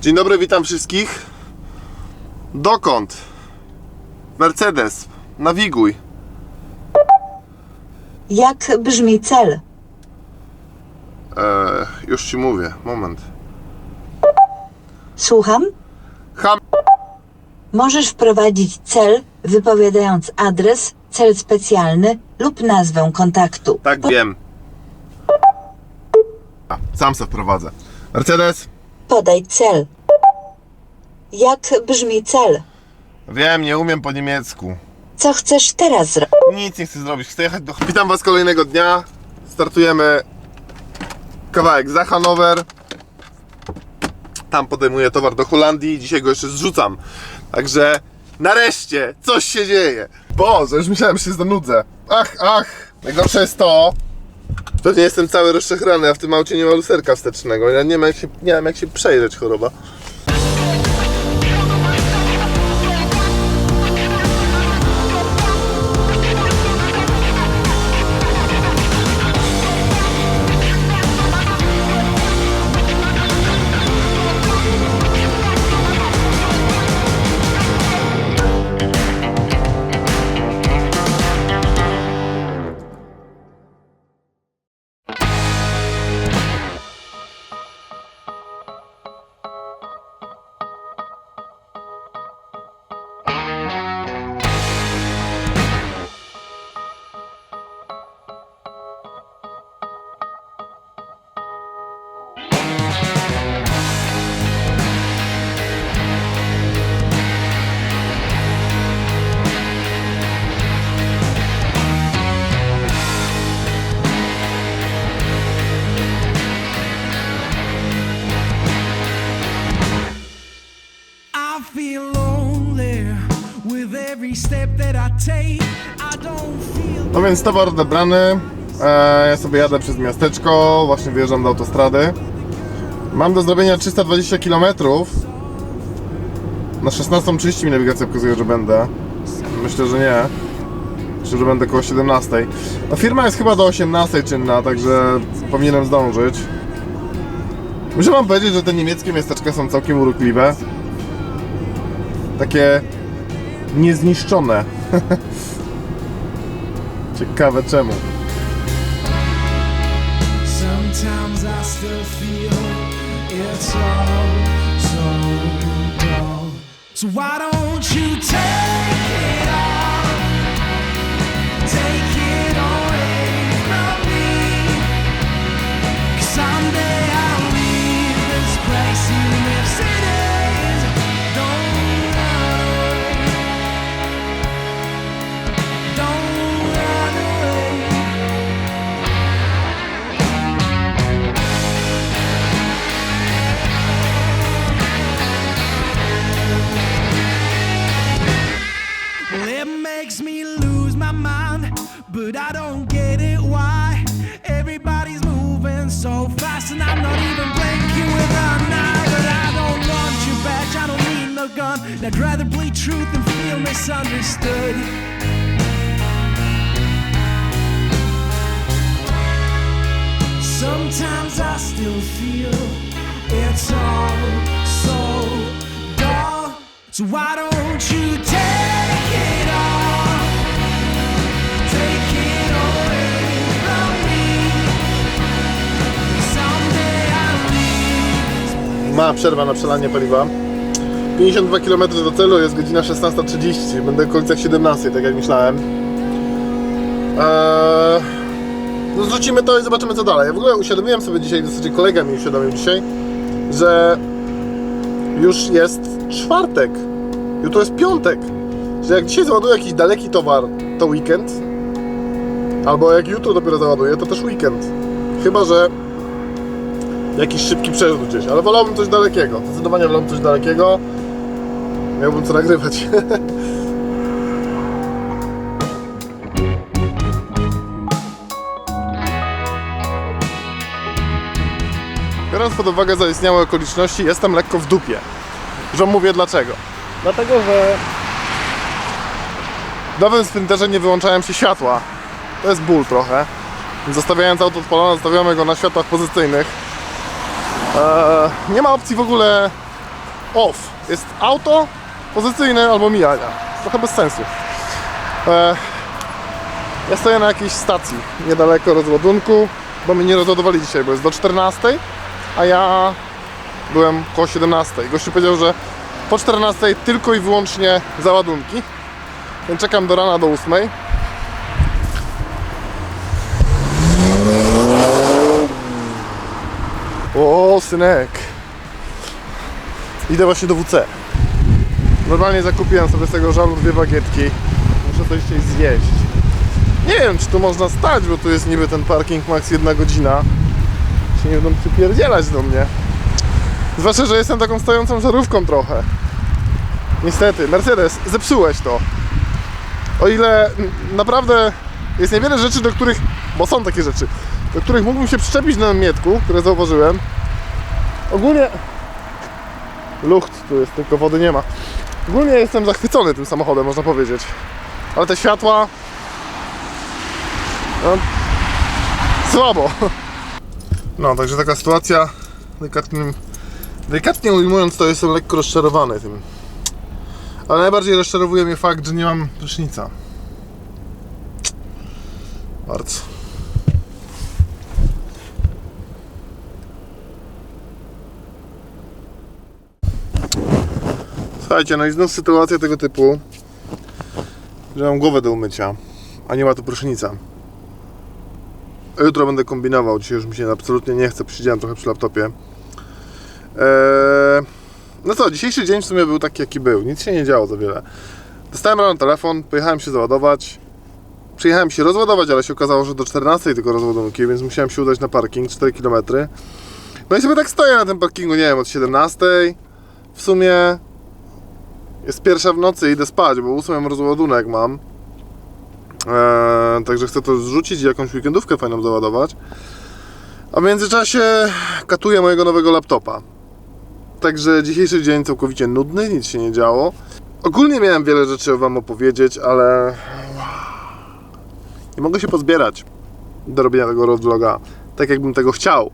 Dzień dobry, witam wszystkich. Dokąd? Mercedes, nawiguj. Jak brzmi cel? Eee, już ci mówię, moment. Słucham? Ham. Możesz wprowadzić cel, wypowiadając adres, cel specjalny lub nazwę kontaktu. Tak wiem. A, sam se wprowadzę. Mercedes? Podaj cel. Jak brzmi cel? Wiem, nie umiem po niemiecku. Co chcesz teraz zrobić? Nic nie chcę zrobić, chcę jechać do... Witam was kolejnego dnia. Startujemy kawałek za Hanower. Tam podejmuję towar do Holandii. Dzisiaj go jeszcze zrzucam. Także nareszcie coś się dzieje. Boże, już myślałem, że się zanudzę. Ach, ach. Najgorsze jest to, że nie jestem cały rozczachrany, a w tym aucie nie ma lusterka wstecznego. Ja nie, wiem, jak się, nie wiem jak się przejrzeć choroba. Więc towar odebrany. E, ja sobie jadę przez miasteczko, właśnie wyjeżdżam do autostrady. Mam do zrobienia 320 km. Na 16.30 mi nawigacja pokazuje, że będę. Myślę, że nie. Myślę, że będę koło 17. No firma jest chyba do 18 czynna, także powinienem zdążyć. Muszę wam powiedzieć, że te niemieckie miasteczka są całkiem urokliwe. Takie niezniszczone. Ciekawe czemu. So why don't you take it all? Take So why don't you take it all? Take it away from me. Ma przerwa na przelanie paliwa. 52 km do celu, jest godzina 16.30. Będę w okolicach 17, tak jak myślałem. Eee, no zrzucimy to i zobaczymy co dalej. Ja w ogóle uświadomiłem sobie dzisiaj, w zasadzie kolega mi uświadomił dzisiaj, że już jest czwartek. Jutro jest piątek. Że jak dzisiaj załaduję jakiś daleki towar, to weekend. Albo jak jutro dopiero załaduję, to też weekend. Chyba, że jakiś szybki przerzut gdzieś, ale wolałbym coś dalekiego. Zdecydowanie wolałbym coś dalekiego. Miałbym co nagrywać. Biorąc pod uwagę zaistniałe okoliczności, jestem lekko w dupie. Wam mówię dlaczego. Dlatego, że w nowym sprinterze nie wyłączają się światła. To jest ból trochę. Zostawiając auto odpalone, zostawiamy go na światłach pozycyjnych. Eee, nie ma opcji w ogóle off. Jest auto, pozycyjne albo mijania. Trochę bez sensu. E, ja stoję na jakiejś stacji niedaleko rozładunku, bo mnie nie rozładowali dzisiaj, bo jest do 14, a ja byłem koło 17. Gościu powiedział, że po 14 tylko i wyłącznie załadunki. Więc czekam do rana do 8. O, synek. Idę właśnie do WC. Normalnie zakupiłem sobie z tego żalu dwie bagietki. Muszę coś dzisiaj zjeść. Nie wiem, czy tu można stać, bo tu jest niby ten parking max jedna godzina. Się nie będą przypierdzielać do mnie. Zwłaszcza, że jestem taką stojącą żarówką trochę. Niestety, Mercedes, zepsułeś to. O ile naprawdę jest niewiele rzeczy, do których, bo są takie rzeczy, do których mógłbym się przyczepić na mietku, które zauważyłem. Ogólnie lucht tu jest, tylko wody nie ma. Ogólnie jestem zachwycony tym samochodem, można powiedzieć. Ale te światła... No, słabo. No, także taka sytuacja, delikatnie, delikatnie ujmując, to jestem lekko rozczarowany tym. Ale najbardziej rozczarowuje mnie fakt, że nie mam prysznica. Bardzo. Słuchajcie, no i znów sytuacja tego typu, że mam głowę do umycia, a nie ma tu prysznica. Jutro będę kombinował, dzisiaj już mi się absolutnie nie chce, posiedziałem trochę przy laptopie. Eee, no co, dzisiejszy dzień w sumie był taki jaki był, nic się nie działo za wiele. Dostałem rano telefon, pojechałem się załadować. Przyjechałem się rozładować, ale się okazało, że do 14 tylko rozładunki, więc musiałem się udać na parking 4 km. No i sobie tak stoję na tym parkingu, nie wiem, od 17. W sumie jest pierwsza w nocy, idę spać, bo ósmym rozładunek mam. Eee, także chcę to zrzucić i jakąś weekendówkę fajną załadować. A w międzyczasie katuję mojego nowego laptopa. Także dzisiejszy dzień całkowicie nudny, nic się nie działo. Ogólnie miałem wiele rzeczy Wam opowiedzieć, ale nie mogę się pozbierać do robienia tego roadvloga tak, jakbym tego chciał.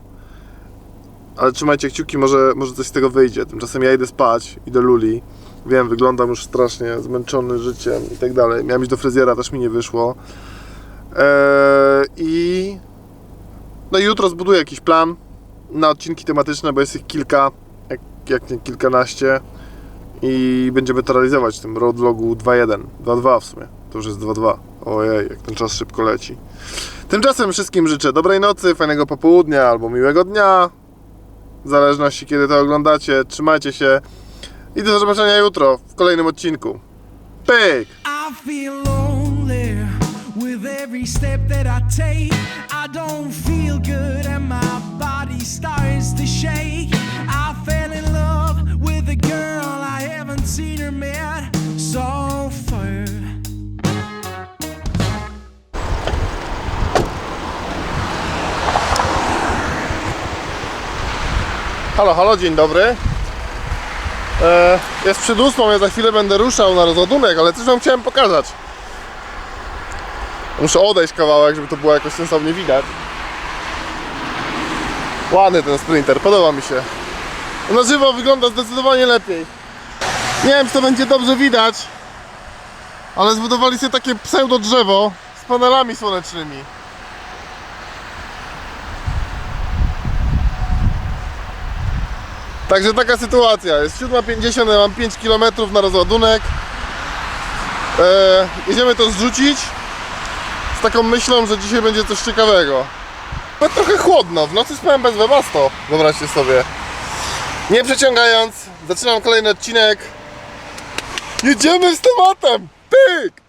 Ale trzymajcie kciuki, może, może coś z tego wyjdzie. Tymczasem ja idę spać, idę luli. Wiem, wyglądam już strasznie zmęczony życiem i tak dalej. Miałem iść do fryzjera, też mi nie wyszło. Eee, I no i jutro zbuduję jakiś plan na odcinki tematyczne, bo jest ich kilka, jak, nie kilkanaście. I będziemy to realizować w tym road vlogu 2.1, 2.2 w sumie. To już jest 2.2. Ojej, jak ten czas szybko leci. Tymczasem wszystkim życzę dobrej nocy, fajnego popołudnia albo miłego dnia. W zależności kiedy to oglądacie. Trzymajcie się. I do zobaczenia jutro w kolejnym odcinku. Pyk! Starts to shake. I fell in seen her met so far. Halo, halo, dzień dobry. E, jest przed ósmą, ja za chwilę będę ruszał na rozładunek, ale coś wam chciałem pokazać. Muszę odejść kawałek, żeby to było jakoś sensownie widać. Ładny ten sprinter, podoba mi się. Na żywo wygląda zdecydowanie lepiej. Nie wiem, czy to będzie dobrze widać, ale zbudowali sobie takie pseudo drzewo z panelami słonecznymi. Także taka sytuacja. Jest 7.50, ja mam 5 km na rozładunek. E, jedziemy to zrzucić z taką myślą, że dzisiaj będzie coś ciekawego. Nawet trochę chłodno, w nocy spałem bez webasto, wyobraźcie sobie. Nie przeciągając, zaczynam kolejny odcinek. Jedziemy z tematem! Pyk!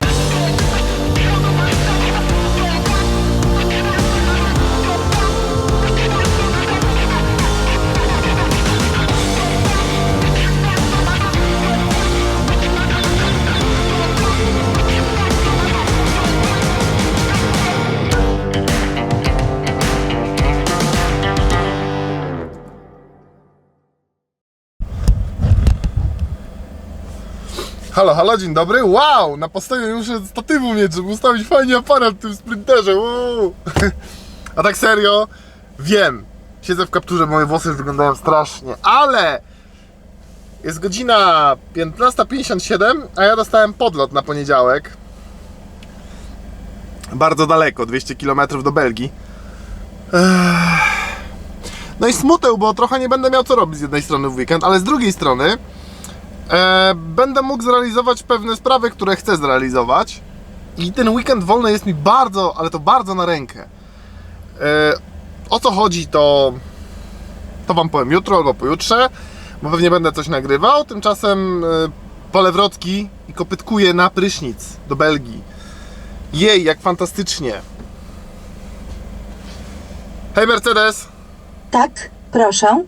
Halo, halo, dzień dobry. Wow, na postoju muszę statywu mieć, żeby ustawić fajnie aparat w tym sprinterze. Wow. A tak serio, wiem, siedzę w kapturze, moje włosy wyglądają strasznie, ale Jest godzina 15.57, a ja dostałem podlot na poniedziałek. Bardzo daleko, 200 km do Belgii. No i smuteł, bo trochę nie będę miał co robić z jednej strony w weekend, ale z drugiej strony e, będę mógł zrealizować pewne sprawy, które chcę zrealizować. I ten weekend wolny jest mi bardzo, ale to bardzo na rękę. E, o co chodzi, to, to Wam powiem jutro albo pojutrze, bo pewnie będę coś nagrywał. Tymczasem e, polewrotki i kopytkuję na prysznic do Belgii. Jej, jak fantastycznie. Hej Mercedes! Tak, proszę.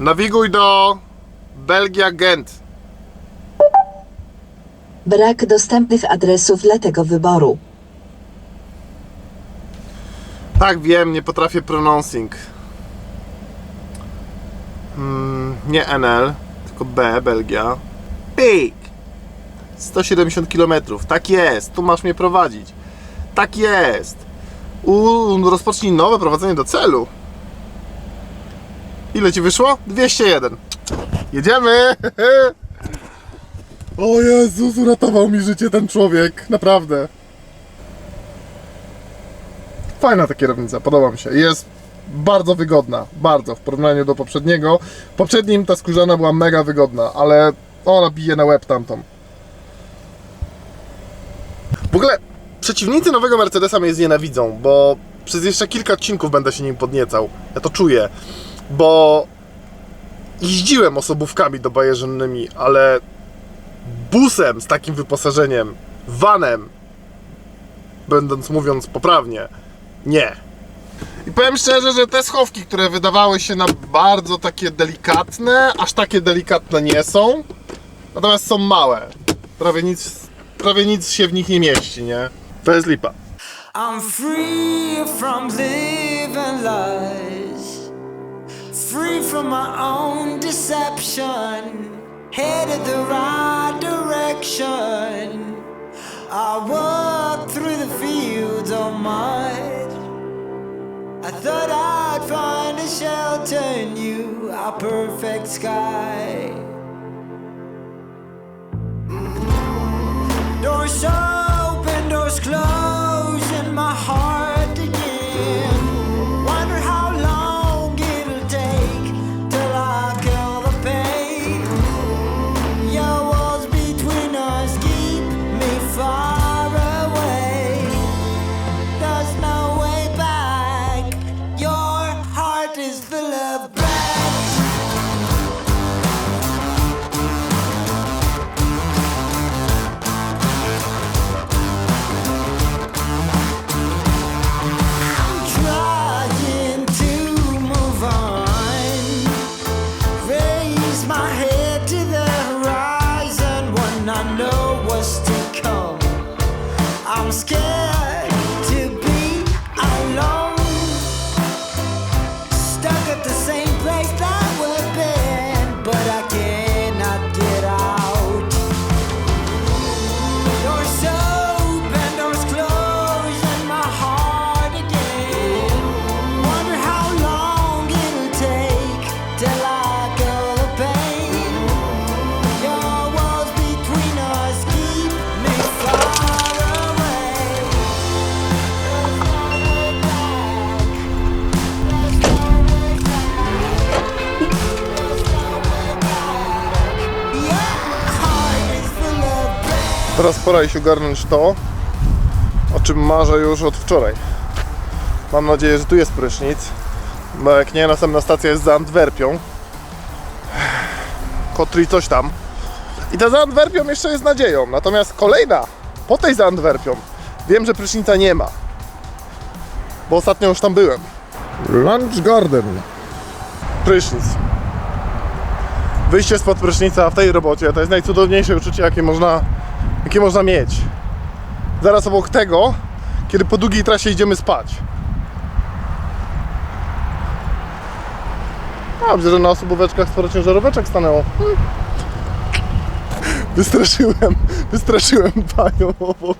Nawiguj do Belgia Gent. Brak dostępnych adresów dla tego wyboru. Tak, wiem, nie potrafię pronouncing. Mm, nie NL, tylko B, Belgia. Pik! 170 km. Tak jest, tu masz mnie prowadzić. Tak jest. U, rozpocznij nowe prowadzenie do celu. Ile ci wyszło? 201. Jedziemy! O Jezus, uratował mi życie ten człowiek, naprawdę. Fajna ta kierownica, podoba mi się. Jest bardzo wygodna, bardzo w porównaniu do poprzedniego. Poprzednim ta skórzana była mega wygodna, ale ona bije na łeb tamtą. W ogóle przeciwnicy nowego Mercedesa mnie znienawidzą, bo przez jeszcze kilka odcinków będę się nim podniecał. Ja to czuję, bo jeździłem osobówkami dobajeżynnymi, ale busem z takim wyposażeniem, vanem, będąc mówiąc poprawnie, nie. I powiem szczerze, że te schowki, które wydawały się na bardzo takie delikatne, aż takie delikatne nie są. Natomiast są małe. Prawie nic, prawie nic się w nich nie mieści, nie? To jest lipa. I'm free from living lies, free from my own deception, headed the right direction. I walk through the fields of mud. I thought I'd find a shelter in you, a perfect sky. Doors open, doors close Teraz pora iść ogarnąć to, o czym marzę już od wczoraj. Mam nadzieję, że tu jest prysznic, bo jak nie, następna stacja jest za Antwerpią. Kotry coś tam. I ta za Antwerpią jeszcze jest nadzieją, natomiast kolejna, po tej za Antwerpią, wiem, że prysznica nie ma. Bo ostatnio już tam byłem. Lunch Garden. Prysznic. Wyjście spod prysznica w tej robocie to jest najcudowniejsze uczucie, jakie można, jakie można mieć. Zaraz obok tego, kiedy po długiej trasie idziemy spać. A, widzę, że na osobóweczkach sporo ciężaróweczek stanęło. Hmm. Wystraszyłem, wystraszyłem panią obok.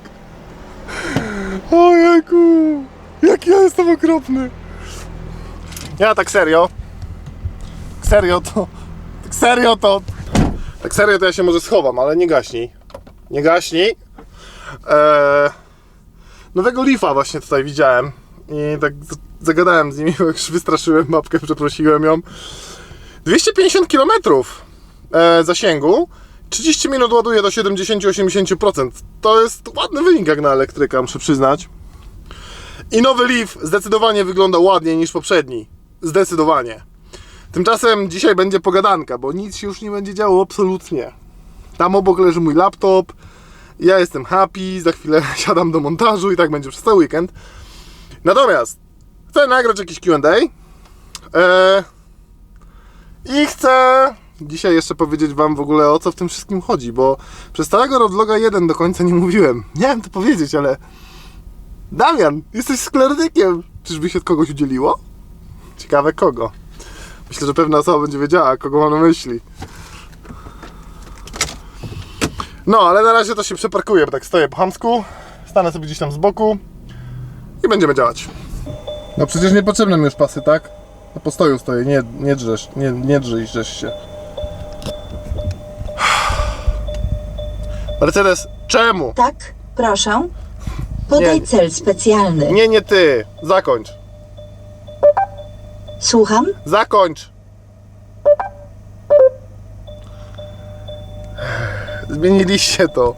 Ojejku, jaki ja jestem okropny. Ja tak serio, serio to... Tak serio to... Tak serio to ja się może schowam, ale nie gaśnij. Nie gaśnij. Eee, nowego Leafa właśnie tutaj widziałem. I tak zagadałem z nimi, bo już wystraszyłem babkę, przeprosiłem ją. 250 km e, zasięgu. 30 minut ładuje do 70-80%. To jest ładny wynik jak na elektryka, muszę przyznać. I nowy Leaf zdecydowanie wygląda ładniej niż poprzedni. Zdecydowanie. Tymczasem dzisiaj będzie pogadanka, bo nic się już nie będzie działo absolutnie. Tam obok leży mój laptop. Ja jestem happy, za chwilę siadam do montażu i tak będzie przez cały weekend. Natomiast chcę nagrać jakiś QA. Eee, I chcę dzisiaj jeszcze powiedzieć Wam w ogóle o co w tym wszystkim chodzi, bo przez całego Rodloga 1 do końca nie mówiłem. Miałem to powiedzieć, ale. Damian, jesteś sklerotykiem. Czyżby się od kogoś udzieliło? Ciekawe kogo. Myślę, że pewna osoba będzie wiedziała, kogo mam na myśli. No, ale na razie to się przeparkuję, bo tak stoję po chamsku. Stanę sobie gdzieś tam z boku i będziemy działać. No przecież niepotrzebne mi już pasy, tak? Na postoju stoję, nie, nie drzesz, nie, nie drżyj się. Mercedes, czemu? Tak, proszę. Podaj Nie. cel specjalny. Nie, nie ty. Zakończ. Słucham? Zakończ. Zmieniliście to.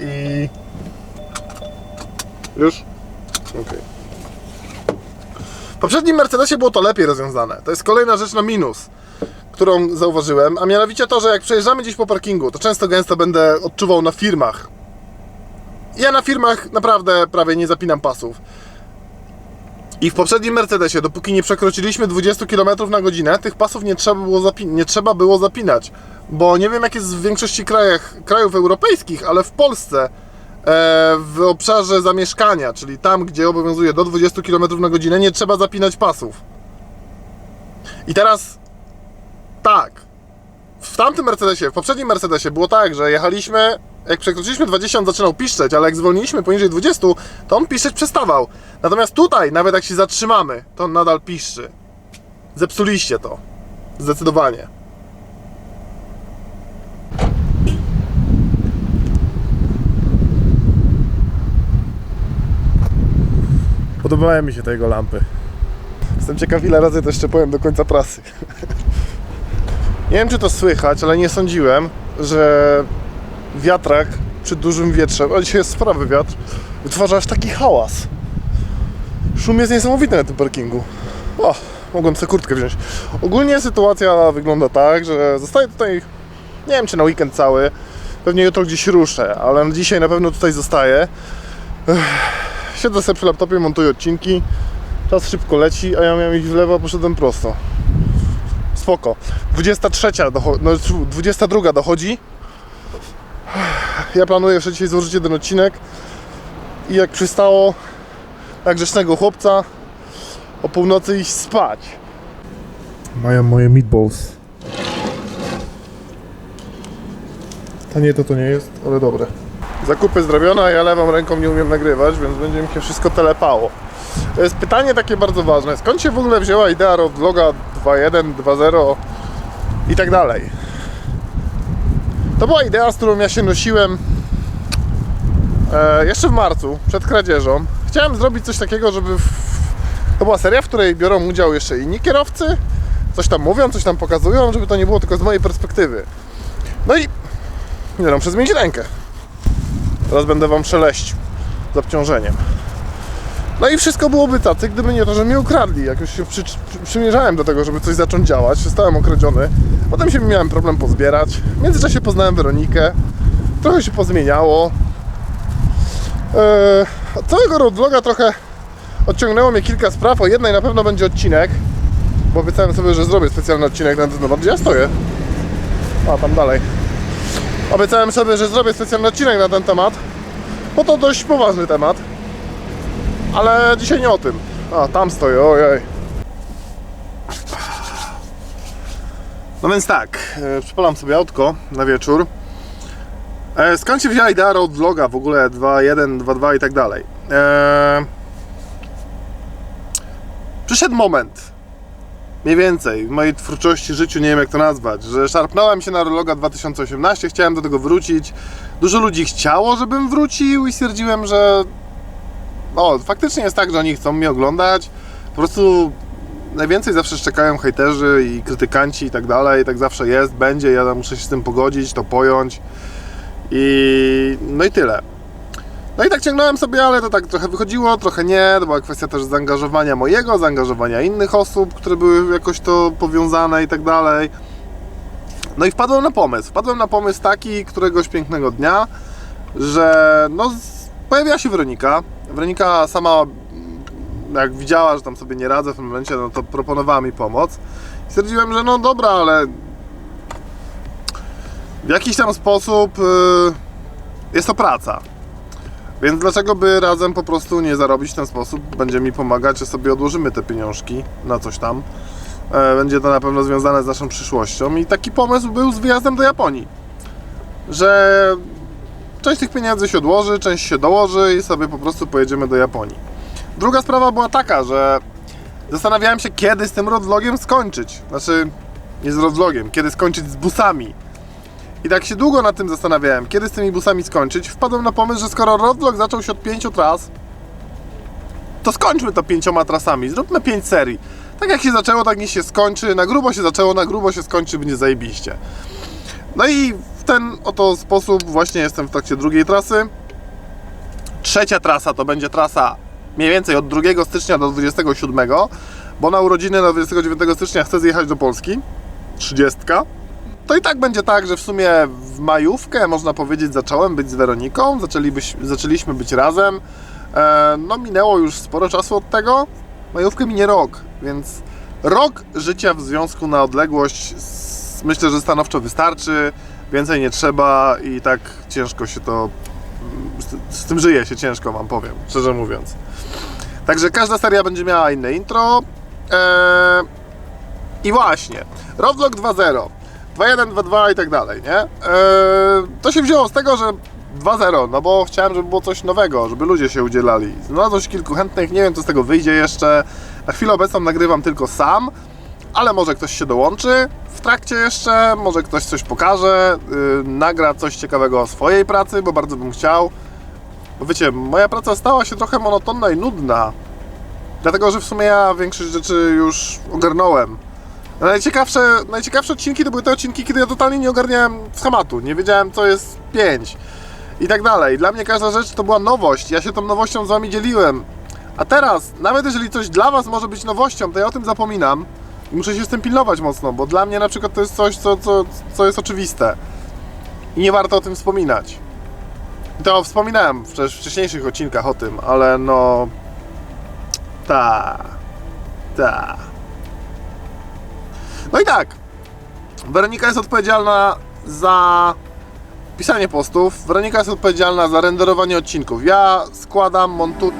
I... Już? Okej. W poprzednim Mercedesie było to lepiej rozwiązane. To jest kolejna rzecz na minus, którą zauważyłem, a mianowicie to, że jak przejeżdżamy gdzieś po parkingu, to często gęsto będę odczuwał na firmach. Ja na firmach naprawdę prawie nie zapinam pasów. I w poprzednim Mercedesie, dopóki nie przekroczyliśmy 20 km na godzinę, tych pasów nie trzeba było, nie trzeba było zapinać. Bo nie wiem, jak jest w większości krajach, krajów europejskich, ale w Polsce e, w obszarze zamieszkania, czyli tam, gdzie obowiązuje do 20 km na godzinę, nie trzeba zapinać pasów. I teraz tak. W tamtym Mercedesie, w poprzednim Mercedesie było tak, że jechaliśmy, jak przekroczyliśmy 20, on zaczynał piszczeć, ale jak zwolniliśmy poniżej 20, to on piszczeć przestawał. Natomiast tutaj, nawet jak się zatrzymamy, to on nadal piszczy. Zepsuliście to. Zdecydowanie. Podobały mi się te jego lampy. Jestem ciekaw, ile razy to jeszcze powiem do końca prasy. Nie wiem, czy to słychać, ale nie sądziłem, że wiatrak przy dużym wietrze, a dzisiaj jest sprawy wiatr, wytwarza aż taki hałas. Szum jest niesamowity na tym parkingu. O, mogłem sobie kurtkę wziąć. Ogólnie sytuacja wygląda tak, że zostaję tutaj, nie wiem czy na weekend cały, pewnie jutro gdzieś ruszę, ale dzisiaj na pewno tutaj zostaję. Ech, Siedzę sobie przy laptopie, montuję odcinki, czas szybko leci, a ja miałem iść w lewo, a poszedłem prosto. Spoko. 23 docho- no, 22 dochodzi. Ja planuję jeszcze dzisiaj złożyć jeden odcinek i jak przystało na grzecznego chłopca o północy iść spać. Mają moje meatballs. Tanie to to nie jest, ale dobre. Zakupy zrobione, a ja lewą ręką nie umiem nagrywać, więc będzie mi się wszystko telepało. To jest pytanie takie bardzo ważne. Skąd się w ogóle wzięła idea Roadvloga 2.1, 2.0 i tak dalej? To była idea, z którą ja się nosiłem e, jeszcze w marcu, przed kradzieżą. Chciałem zrobić coś takiego, żeby... W... To była seria, w której biorą udział jeszcze inni kierowcy, coś tam mówią, coś tam pokazują, żeby to nie było tylko z mojej perspektywy. No i nie no, muszę zmienić rękę. Teraz będę Wam szeleścił z obciążeniem. No i wszystko byłoby tacy, gdyby nie to, że mnie ukradli. Jak już się przy, przy, przymierzałem do tego, żeby coś zacząć działać, zostałem okradziony. Potem się miałem problem pozbierać. W międzyczasie poznałem Weronikę. Trochę się pozmieniało. Eee, od całego roadvloga trochę odciągnęło mnie kilka spraw. O jednej na pewno będzie odcinek, bo obiecałem sobie, że zrobię specjalny odcinek na ten temat. Gdzie ja stoję? A, tam dalej. Obiecałem sobie, że zrobię specjalny odcinek na ten temat, bo to dość poważny temat. Ale dzisiaj nie o tym. A, tam stoję, ojej. No więc tak, e, przypalam sobie autko na wieczór. E, skąd się wzięła idea road vloga w ogóle 2.1, 2.2 i tak dalej? E, przyszedł moment, mniej więcej w mojej twórczości, życiu, nie wiem jak to nazwać, że szarpnąłem się na Rologa 2018, chciałem do tego wrócić. Dużo ludzi chciało, żebym wrócił i stwierdziłem, że o, faktycznie jest tak, że oni chcą mnie oglądać. Po prostu najwięcej zawsze szczekają hejterzy i krytykanci i tak dalej. Tak zawsze jest, będzie, ja muszę się z tym pogodzić, to pojąć. I no i tyle. No i tak ciągnąłem sobie, ale to tak trochę wychodziło, trochę nie. To była kwestia też zaangażowania mojego, zaangażowania innych osób, które były jakoś to powiązane i tak dalej. No i wpadłem na pomysł. Wpadłem na pomysł taki któregoś pięknego dnia, że no pojawiła się Weronika. Weronika sama jak widziała, że tam sobie nie radzę w tym momencie, no to proponowała mi pomoc. I stwierdziłem, że no dobra, ale w jakiś tam sposób y, jest to praca. Więc dlaczego by razem po prostu nie zarobić w ten sposób? Będzie mi pomagać, że sobie odłożymy te pieniążki na coś tam. E, Będzie to na pewno związane z naszą przyszłością. I taki pomysł był z wyjazdem do Japonii. Że część tych pieniędzy się odłoży, część się dołoży i sobie po prostu pojedziemy do Japonii. Druga sprawa była taka, że zastanawiałem się, kiedy z tym roadvlogiem skończyć. Znaczy, nie z roadvlogiem, kiedy skończyć z busami. I tak się długo nad tym zastanawiałem, kiedy z tymi busami skończyć. Wpadłem na pomysł, że skoro roadvlog zaczął się od pięciu tras, to skończmy to pięcioma trasami. Zróbmy pięć serii. Tak jak się zaczęło, tak niech się skończy. Na grubo się zaczęło, na grubo się skończy, będzie zajebiście. No i ten oto sposób właśnie jestem w trakcie drugiej trasy. Trzecia trasa to będzie trasa mniej więcej od 2 stycznia do 27, bo na urodziny na 29 stycznia chcę zjechać do Polski. 30. To i tak będzie tak, że w sumie w majówkę, można powiedzieć, zacząłem być z Weroniką, zaczęliśmy być razem. E, no minęło już sporo czasu od tego. Majówkę minie rok, więc rok życia w związku na odległość myślę, że stanowczo wystarczy. Więcej nie trzeba i tak ciężko się to... Z, tym żyje się ciężko, wam powiem, szczerze mówiąc. Także każda seria będzie miała inne intro. Eee, I właśnie, Roadvlog 2.0, 2.1, 2.2 i tak dalej, nie? Eee, to się wzięło z tego, że 2.0, no bo chciałem, żeby było coś nowego, żeby ludzie się udzielali. Znalazło się kilku chętnych, nie wiem co z tego wyjdzie jeszcze. Na chwilę obecną nagrywam tylko sam, ale może ktoś się dołączy w trakcie jeszcze, może ktoś coś pokaże, yy, nagra coś ciekawego o swojej pracy, bo bardzo bym chciał. Bo wiecie, moja praca stała się trochę monotonna i nudna. Dlatego, że w sumie ja większość rzeczy już ogarnąłem. Najciekawsze, najciekawsze odcinki to były te odcinki, kiedy ja totalnie nie ogarniałem schematu, nie wiedziałem co jest 5 i tak dalej. Dla mnie każda rzecz to była nowość, ja się tą nowością z Wami dzieliłem. A teraz, nawet jeżeli coś dla Was może być nowością, to ja o tym zapominam i muszę się z tym pilnować mocno, bo dla mnie na przykład to jest coś, co, co, co jest oczywiste i nie warto o tym wspominać. To wspominałem w wcześ- wcześniejszych odcinkach o tym, ale no... Ta, ta. No i tak. Weronika jest odpowiedzialna za pisanie postów. Weronika jest odpowiedzialna za renderowanie odcinków. Ja składam, montuję.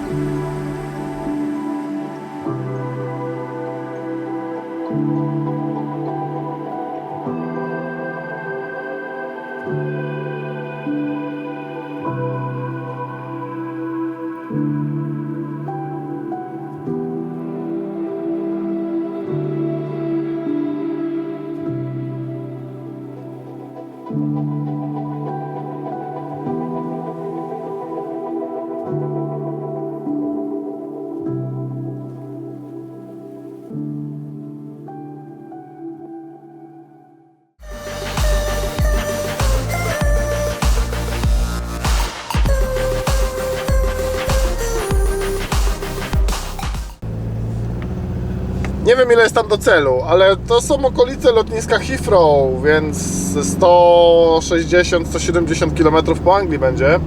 Nie wiem ile jest tam do celu, ale to są okolice lotniska Heathrow, więc 160-170 km po Anglii będzie.